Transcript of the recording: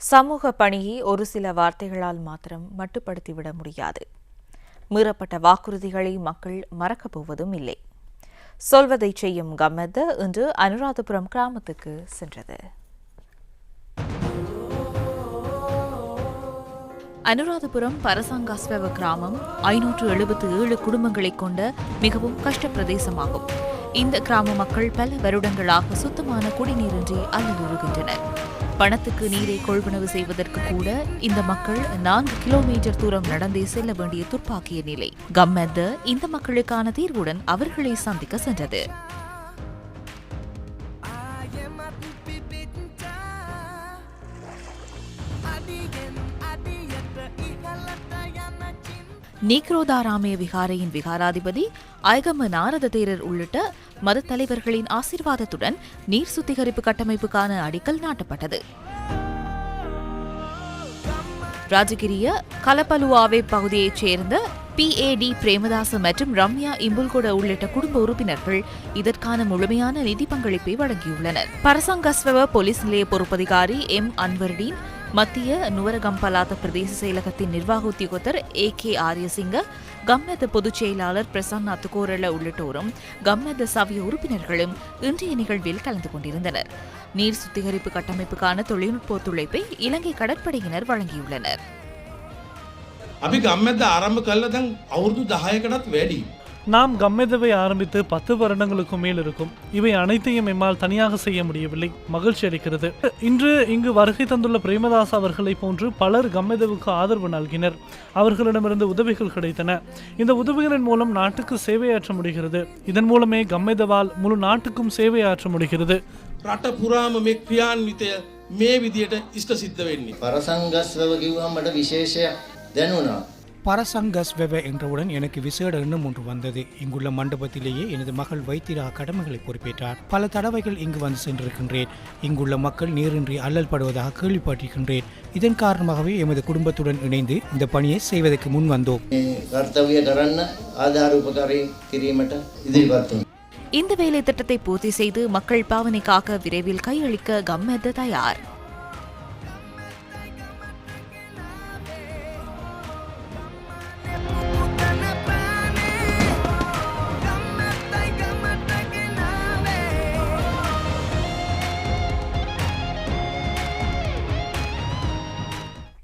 சமூக பணியை ஒரு சில வார்த்தைகளால் மாத்திரம் மட்டுப்படுத்திவிட முடியாது. மீறப்பட்ட வாக்குறுதிகளை மக்கள் மறக்கப் போவதும் இல்லை. சொல்வதை செய்யும் கமத இன்று அனுராதபுரம் கிராமத்துக்கு சென்றது. அனுராதபுரம் பரசாங்காஸ்வவ கிராமம் ஐநூற்று எழுபத்து ஏழு குடும்பங்களைக் கொண்ட மிகவும் கஷ்ட பிரதேசமாகும். இந்த கிராம மக்கள் பல வருடங்களாக சுத்தமான குடிநீரின்றி அல்லலுறுகின்றனர் பணத்துக்கு நீரை கொள்வனவு செய்வதற்கு கூட இந்த மக்கள் நான்கு கிலோமீட்டர் தூரம் நடந்தே செல்ல வேண்டிய துர்ப்பாக்கிய நிலை. கம்மெத்த இந்த மக்களுக்கான தீர்வுடன் அவர்களை சந்திக்க சென்றது. நீக்ரோதாராமய விகாரையின் விகாராதிபதி ஐகம நாரத தேரர் உள்ளிட்ட மத தலைவர்களின் ஆசிர்வாதத்துடன் நீர் சுத்திகரிப்பு கட்டமைப்புக்கான அடிக்கல் நாட்டப்பட்டது. ராஜகிரிய கலப்பலுவாவே பகுதியைச் சேர்ந்த பி. ஏ. டி. பிரேமதாச மற்றும் ரம்யா இம்புல்கொட உள்ளிட்ட குடும்ப உறுப்பினர்கள் இதற்கான முழுமையான நிதி பங்களிப்பை வழங்கியுள்ளனர். பரசங்கஸ்வ போலீஸ் நிலைய பொறுப்பதிகாரி எம். அன்வர்டீன் மத்திய நுவரகம்பலாத்த பிரதேச செயலகத்தின் நிர்வாக உத்தியோகத்தர் ஏ கே ஆரியசிங்க கம்னத பொதுச் செயலாளர் பிரசன்னா துகோரல உள்ளிட்டோரும் கம்னத சபைய உறுப்பினர்களும் இன்றைய நிகழ்வில் கலந்து கொண்டிருந்தனர் நீர் சுத்திகரிப்பு கட்டமைப்புக்கான தொழில்நுட்ப ஒத்துழைப்பை இலங்கை கடற்படையினர் வழங்கியுள்ளனர் අපි ගම්මැද ආරම්භ කල්ල දැන් අවුරුදු දහයකටත් වැඩි. நாம் கம்மெதவை ஆரம்பித்து பத்து வருடங்களுக்கு மேல் இருக்கும் இவை அனைத்தையும் எம்மால் தனியாக செய்ய முடியவில்லை மகிழ்ச்சி அளிக்கிறது இன்று இங்கு வருகை தந்துள்ள பிரேமதாஸ் அவர்களை போன்று பலர் கம்மெதவுக்கு ஆதரவு நல்கினர் அவர்களிடமிருந்து உதவிகள் கிடைத்தன இந்த உதவிகளின் மூலம் நாட்டுக்கு சேவையாற்ற முடிகிறது இதன் மூலமே கம்மெதவால் முழு நாட்டுக்கும் சேவையாற்ற முடிகிறது රට පුරාම මේ ක්‍රියාන්විතය මේ විදියට ඉෂ්ට සිද්ධ වෙන්නේ. පරසංගස්වව කිව්වම මට විශේෂයක් දැනුණා. பரசங்கஸ் வெவ என்றவுடன் எனக்கு விசேட எண்ணம் ஒன்று வந்தது. இங்குள்ள மண்டபத்திலேயே எனது மகள் வைத்திரா கடமைகளை பொறுப்பேற்றார். பல தடவைகள் இங்கு வந்து சென்றிருக்கின்றேன். இங்குள்ள மக்கள் நீரின்றி அல்லல் படுவதாக கேள்விப்பட்டிருக்கின்றேன். இதன் காரணமாகவே எமது குடும்பத்துடன் இணைந்து இந்த பணியை செய்வதற்கு முன் வந்தோம். இந்த வேலை திட்டத்தை பூர்த்தி செய்து மக்கள் பாவனைக்காக விரைவில் கையளிக்க கம்மெத்த தயார்.